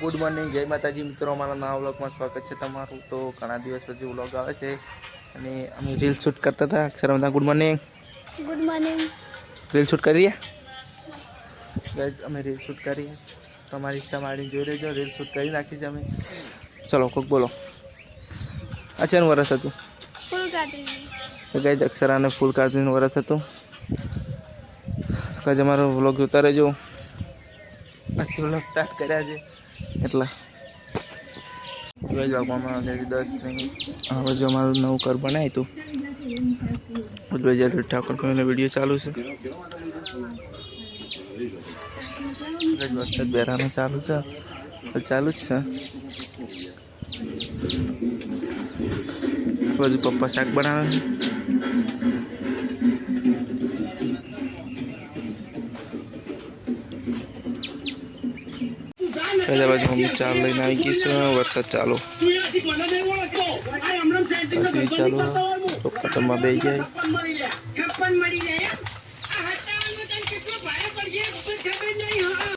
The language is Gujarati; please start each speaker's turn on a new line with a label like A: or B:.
A: ગુડ મોર્નિંગ જય માતાજી મિત્રો. અમારા નવા વ્લોગમાં સ્વાગત છે તમારું. તો ઘણા દિવસ પછી વ્લોગ આવે છે અને અમે રીલ શૂટ કરતા હતા. અક્ષરમતા good morning
B: good morning
A: reel shoot કરીએ ગાઈઝ અમે રીલ શૂટ કરીએ તમારી તમારી જોઈ રહેજો રીલ શૂટ કરી નાખી છે અમે. ચલો કોક બોલો. અચ્છાનું વરસ હતું. તો ગાઈઝ અક્ષરાને ફૂલ કાર્ટૂનનું વરસ હતું. કાજ અમારો વ્લોગ જોતા રહેજો. આજથી વ્લોગ સ્ટાર્ટ કર્યા છે. એટલા દસ હવે જો અમારું નવું ઘર બનાવ્યું હતું ઉદ્વેજાલી ઠાકોર ફેમિલી વીડિયો ચાલુ છે. વરસાદ બેરાનો ચાલુ છે. ચાલુ જ છે. બધું પપ્પા શાક બનાવે છે. પેલા બાજુ મમ્મી ચાલ લઈને આવી ગઈ છે. વરસાદ ચાલુ. ચાલુ તો પતંગમાં બે જાય